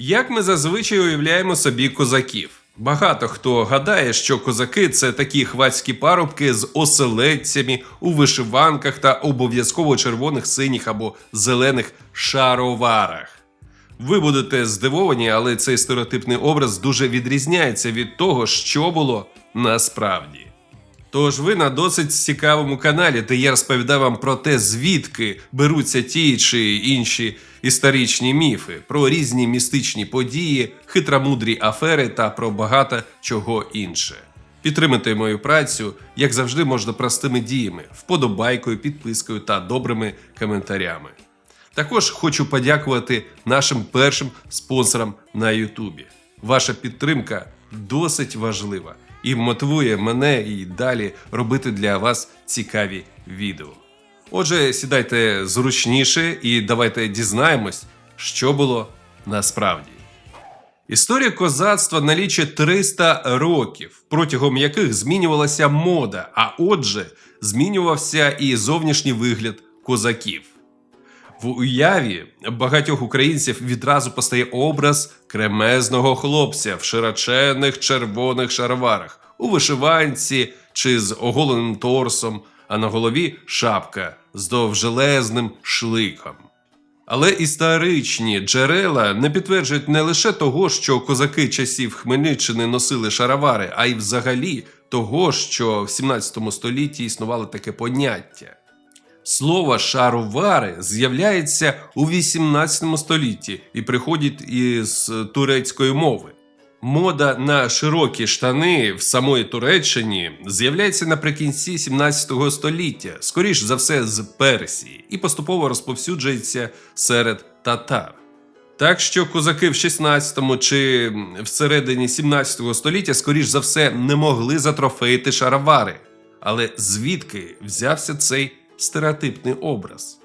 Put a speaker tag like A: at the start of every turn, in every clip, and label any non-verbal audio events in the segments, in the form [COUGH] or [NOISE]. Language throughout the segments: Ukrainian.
A: Як ми зазвичай уявляємо собі козаків? Багато хто гадає, що козаки це такі хвацькі парубки з оселедцями у вишиванках та обов'язково червоних, синіх або зелених шароварах. Ви будете здивовані, але цей стереотипний образ дуже відрізняється від того, що було насправді. Тож ви на досить цікавому каналі, де я розповідаю вам про те, звідки беруться ті чи інші історичні міфи, про різні містичні події, хитромудрі афери та про багато чого інше. Підтримайте мою працю, як завжди, можна простими діями, вподобайкою, підпискою та добрими коментарями. Також хочу подякувати нашим першим спонсорам на Ютубі. Ваша підтримка досить важлива і мотивує мене і далі робити для вас цікаві відео. Отже, сідайте зручніше і давайте дізнаємось, що було насправді. Історія козацтва налічує 300 років, протягом яких змінювалася мода, а отже, змінювався і зовнішній вигляд козаків. В уяві багатьох українців відразу постає образ кремезного хлопця в широченних червоних шароварах, у вишиванці чи з оголеним торсом, а на голові шапка з довжелезним шликом. Але історичні джерела не підтверджують не лише того, що козаки часів Хмельниччини носили шаровари, а й взагалі того, що в 17 столітті існувало таке поняття. Слово шаровари з'являється у 18 столітті і приходить із турецької мови. Мода на широкі штани в самої Туреччині з'являється наприкінці 17 століття, скоріш за все з Персії, і поступово розповсюджується серед татар. Так що козаки в 16 чи всередині 17 століття, скоріш за все, не могли затрофеїти шаровари. Але звідки взявся цей стереотипний образ?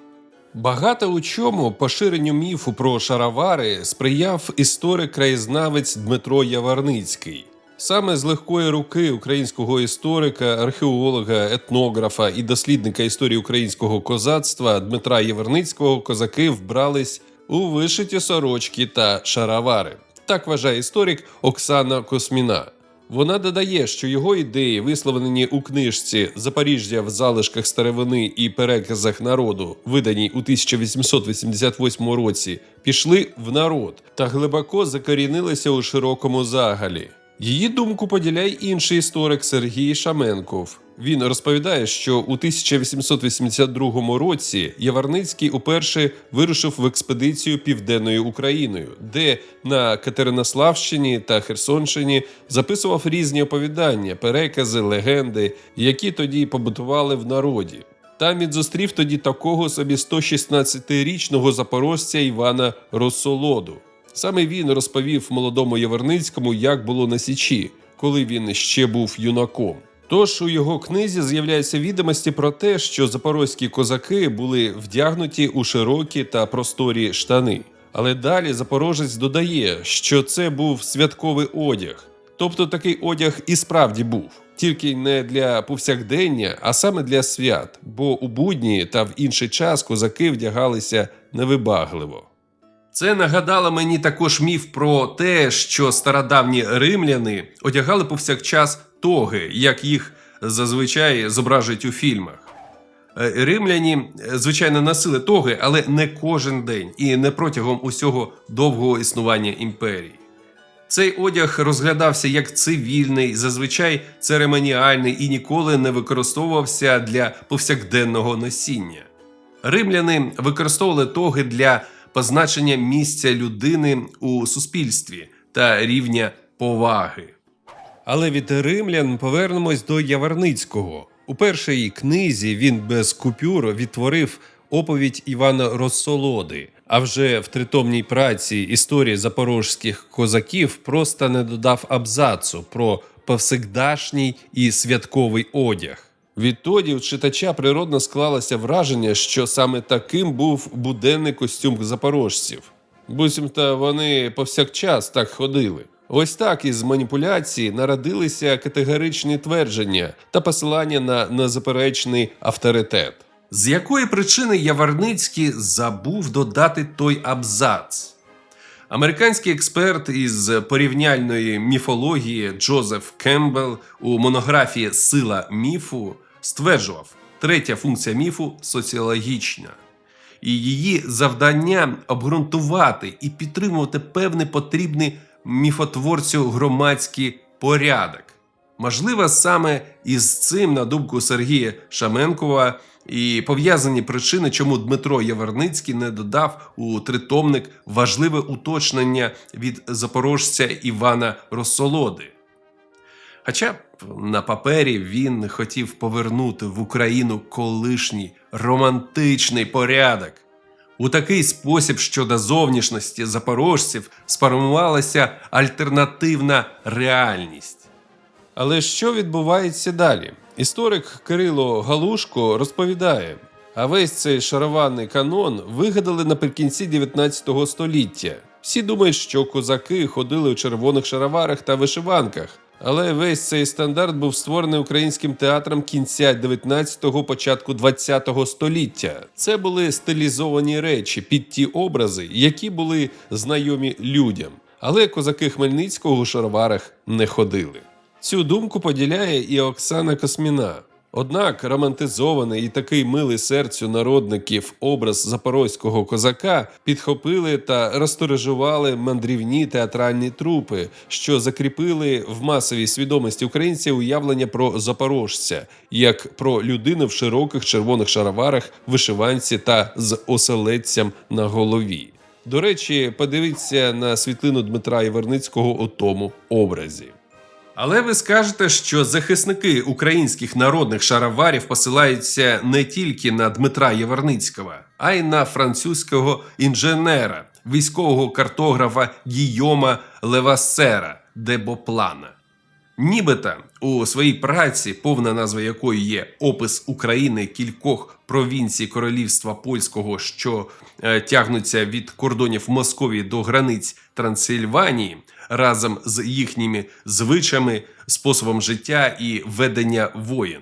A: Багато у чому поширенню міфу про шаровари сприяв історик-краєзнавець Дмитро Яварницький. Саме з легкої руки українського історика, археолога, етнографа і дослідника історії українського козацтва Дмитра Яворницького козаки вбрались у вишиті сорочки та шаровари. Так вважає історик Оксана Косміна. Вона додає, що його ідеї, висловлені у книжці Запоріжжя в залишках старовини і переказах народу, виданій у 1888 році, пішли в народ та глибоко закорінилися у широкому загалі. Її думку поділяє інший історик Сергій Шаменков. Він розповідає, що у 1882 році Яворницький уперше вирушив в експедицію південною Україною, де на Катеринославщині та Херсонщині записував різні оповідання, перекази, легенди, які тоді побутували в народі. Там він зустрів тоді такого собі 116-річного запорожця Івана Росолоду. Саме він розповів молодому Яворницькому, як було на Січі, коли він ще був юнаком. Тож у його книзі з'являються відомості про те, що запорозькі козаки були вдягнуті у широкі та просторі штани. Але далі запорожець додає, що це був святковий одяг. Тобто такий одяг і справді був, тільки не для повсякдення, а саме для свят, бо у будні та в інший час козаки вдягалися невибагливо. Це нагадало мені також міф про те, що стародавні римляни одягали повсякчас тоги, як їх зазвичай зображують у фільмах. Е, Римляні, е, звичайно, носили тоги, але не кожен день і не протягом усього довгого існування імперії. Цей одяг розглядався як цивільний, зазвичай церемоніальний і ніколи не використовувався для повсякденного носіння. Римляни використовували тоги для позначення місця людини у суспільстві та рівня поваги. Але від римлян повернемось до Яворницького. У першій книзі він без купюр відтворив оповідь Івана Розсолоди. А вже в тритомній праці історії запорожських козаків просто не додав абзацу про повсякдашній і святковий одяг. Відтоді у читача природно склалося враження, що саме таким був буденний костюм запорожців. Буцімто вони повсякчас так ходили. Ось так із маніпуляції народилися категоричні твердження та посилання на незаперечний авторитет. З якої причини Яворницький забув додати той абзац? Американський експерт із порівняльної міфології Джозеф Кембл у монографії Сила міфу стверджував, третя функція міфу соціологічна. І її завдання обґрунтувати і підтримувати певний потрібний міфотворцю громадський порядок. Можливо, саме із цим, на думку Сергія Шаменкова, і пов'язані причини, чому Дмитро Яворницький не додав у тритомник важливе уточнення від запорожця Івана Росолоди. Хоча б на папері він хотів повернути в Україну колишній романтичний порядок. У такий спосіб щодо зовнішності запорожців сформувалася альтернативна реальність. Але що відбувається далі? Історик Кирило Галушко розповідає: а весь цей шароварний канон вигадали наприкінці 19 століття. Всі думають, що козаки ходили у червоних шароварах та вишиванках. Але весь цей стандарт був створений українським театром кінця 19-го, початку 20-го століття. Це були стилізовані речі під ті образи, які були знайомі людям. Але козаки Хмельницького у шароварах не ходили. Цю думку поділяє і Оксана Косміна. Однак романтизований і такий милий серцю народників образ запорозького козака підхопили та розторежували мандрівні театральні трупи, що закріпили в масовій свідомості українців уявлення про запорожця як про людину в широких червоних шароварах, вишиванці та з оселедцям на голові. До речі, подивіться на світлину Дмитра Іверницького у тому образі. Але ви скажете, що захисники українських народних шароварів посилаються не тільки на Дмитра Єварницького, а й на французького інженера, військового картографа Гійома Левасера де Боплана. Нібито у своїй праці, повна назва якої є опис України кількох провінцій королівства польського, що е, тягнуться від кордонів Московії до границь Трансильванії, разом з їхніми звичаями, способом життя і ведення воєн.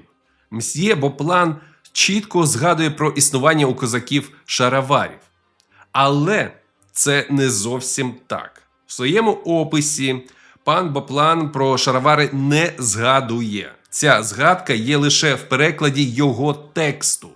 A: Мсьє Боплан чітко згадує про існування у козаків шароварів. Але це не зовсім так. В своєму описі пан Боплан про шаровари не згадує. Ця згадка є лише в перекладі його тексту.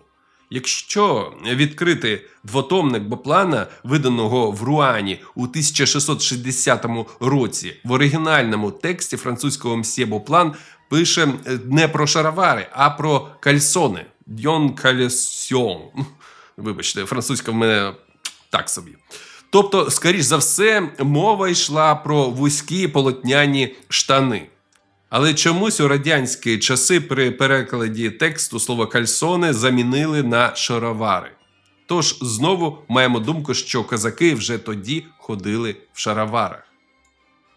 A: Якщо відкрити двотомник Боплана, виданого в Руані у 1660 році, в оригінальному тексті французького мсьє Боплан пише е, не про шаровари, а про кальсони. Дьон кальсьон. [LAUGHS] Вибачте, французька в мене так собі. Тобто, скоріш за все, мова йшла про вузькі полотняні штани. Але чомусь у радянські часи при перекладі тексту слово кальсони замінили на шаровари. Тож знову маємо думку, що козаки вже тоді ходили в шароварах.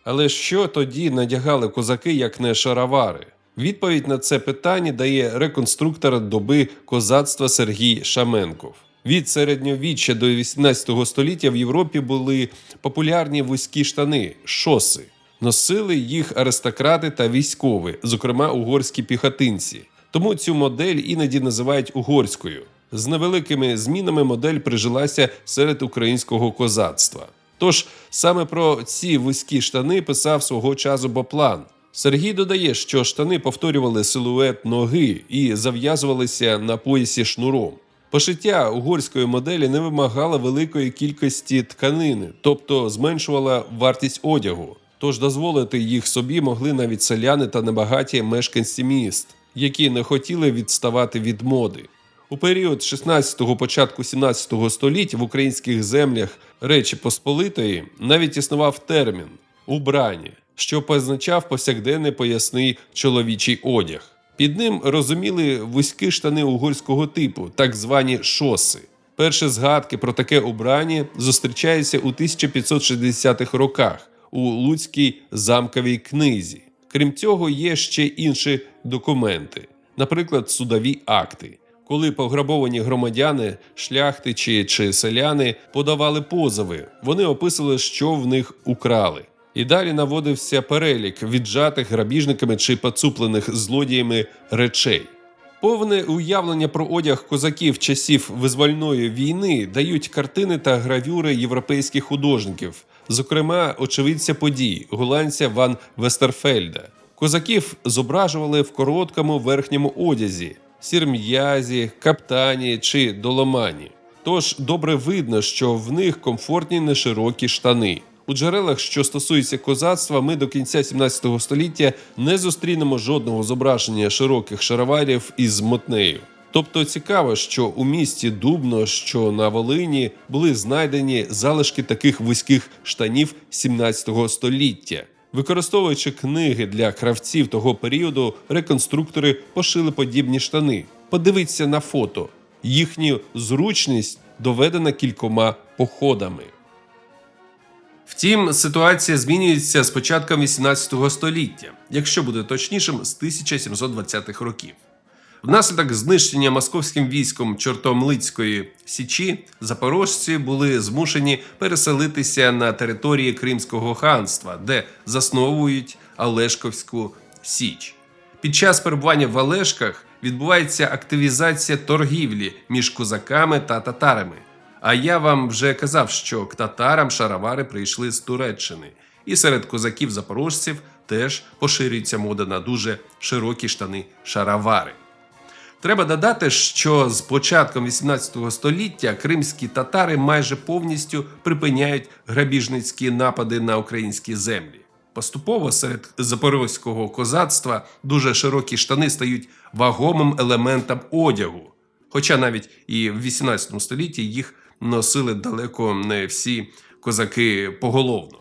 A: Але що тоді надягали козаки, як не шаровари? Відповідь на це питання дає реконструктор доби козацтва Сергій Шаменков. Від середньовіччя до 18 століття в Європі були популярні вузькі штани шоси. Носили їх аристократи та військові, зокрема угорські піхотинці. Тому цю модель іноді називають угорською. З невеликими змінами модель прижилася серед українського козацтва. Тож саме про ці вузькі штани писав свого часу Боплан. Сергій додає, що штани повторювали силует ноги і зав'язувалися на поясі шнуром. Пошиття угорської моделі не вимагало великої кількості тканини, тобто зменшувала вартість одягу. Тож дозволити їх собі могли навіть селяни та небагаті мешканці міст, які не хотіли відставати від моди. У період 16-го, початку 17-го століття в українських землях Речі Посполитої навіть існував термін убрання, що позначав повсякденний поясний чоловічий одяг. Під ним розуміли вузькі штани угорського типу, так звані шоси. Перші згадки про таке убрання зустрічаються у 1560-х роках у Луцькій замковій книзі. Крім цього, є ще інші документи, наприклад, судові акти. Коли пограбовані громадяни, шляхтичі чи селяни подавали позови, вони описували, що в них украли. І далі наводився перелік віджатих грабіжниками чи поцуплених злодіями речей. Повне уявлення про одяг козаків часів визвольної війни дають картини та гравюри європейських художників Зокрема, очевидця подій голландця Ван Вестерфельда. Козаків зображували в короткому верхньому одязі, сірм'язі, каптані чи доломані. Тож добре видно, що в них комфортні неширокі штани. У джерелах, що стосуються козацтва, ми до кінця 17 століття не зустрінемо жодного зображення широких шароварів із мотнею. Тобто цікаво, що у місті Дубно, що на Волині, були знайдені залишки таких вузьких штанів 17 століття. Використовуючи книги для кравців того періоду, реконструктори пошили подібні штани. Подивіться на фото. Їхню зручність доведена кількома походами. Втім, ситуація змінюється з початком 18 століття, якщо буде точнішим, з 1720-х років. Внаслідок знищення московським військом Чортомлицької січі запорожці були змушені переселитися на території Кримського ханства, де засновують Олешковську Січ. Під час перебування в Олешках відбувається активізація торгівлі між козаками та татарами. А я вам вже казав, що к татарам шаровари прийшли з Туреччини, і серед козаків-запорожців теж поширюється мода на дуже широкі штани шаровари. Треба додати, що з початком 18 століття кримські татари майже повністю припиняють грабіжницькі напади на українські землі. Поступово серед запорозького козацтва дуже широкі штани стають вагомим елементом одягу. Хоча навіть і в 18 столітті їх носили далеко не всі козаки поголовно.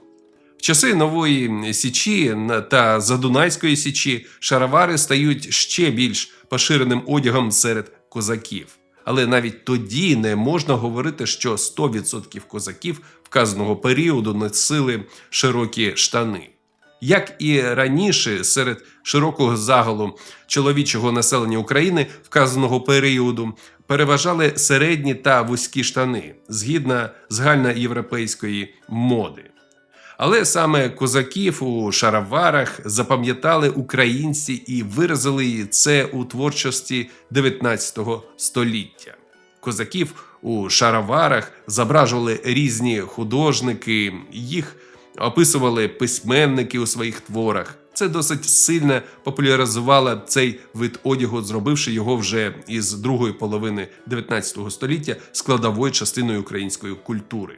A: В часи нової січі та Задунайської січі шаровари стають ще більш поширеним одягом серед козаків. Але навіть тоді не можна говорити, що 100% козаків вказаного періоду носили широкі штани. Як і раніше, серед широкого загалу чоловічого населення України вказаного періоду переважали середні та вузькі штани згідно загальноєвропейської моди. Але саме козаків у шароварах запам'ятали українці і виразили це у творчості 19 століття. Козаків у шароварах зображували різні художники, їх описували письменники у своїх творах. Це досить сильно популяризувало цей вид одягу, зробивши його вже із другої половини 19 століття складовою частиною української культури.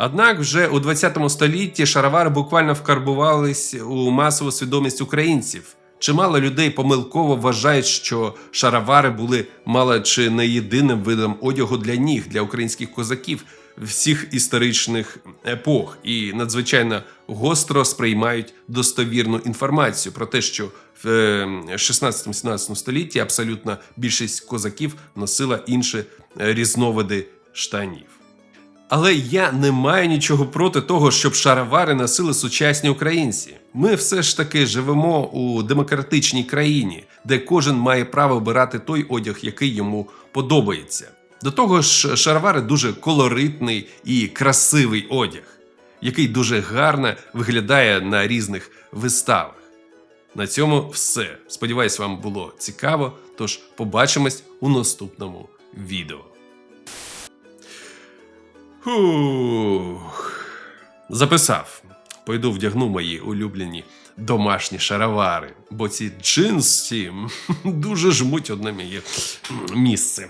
A: Однак вже у 20 столітті шаровари буквально вкарбувались у масову свідомість українців. Чимало людей помилково вважають, що шаровари були мало чи не єдиним видом одягу для ніг для українських козаків всіх історичних епох, і надзвичайно гостро сприймають достовірну інформацію про те, що в 16-17 столітті абсолютно більшість козаків носила інші різновиди штанів. Але я не маю нічого проти того, щоб шаровари носили сучасні українці. Ми все ж таки живемо у демократичній країні, де кожен має право обирати той одяг, який йому подобається. До того ж, шаровари дуже колоритний і красивий одяг, який дуже гарно виглядає на різних виставах. На цьому все. Сподіваюсь, вам було цікаво. Тож побачимось у наступному відео. Фух. Записав. Пойду вдягну мої улюблені домашні шаровари, бо ці джинси [LAUGHS] дуже жмуть одне моє місце.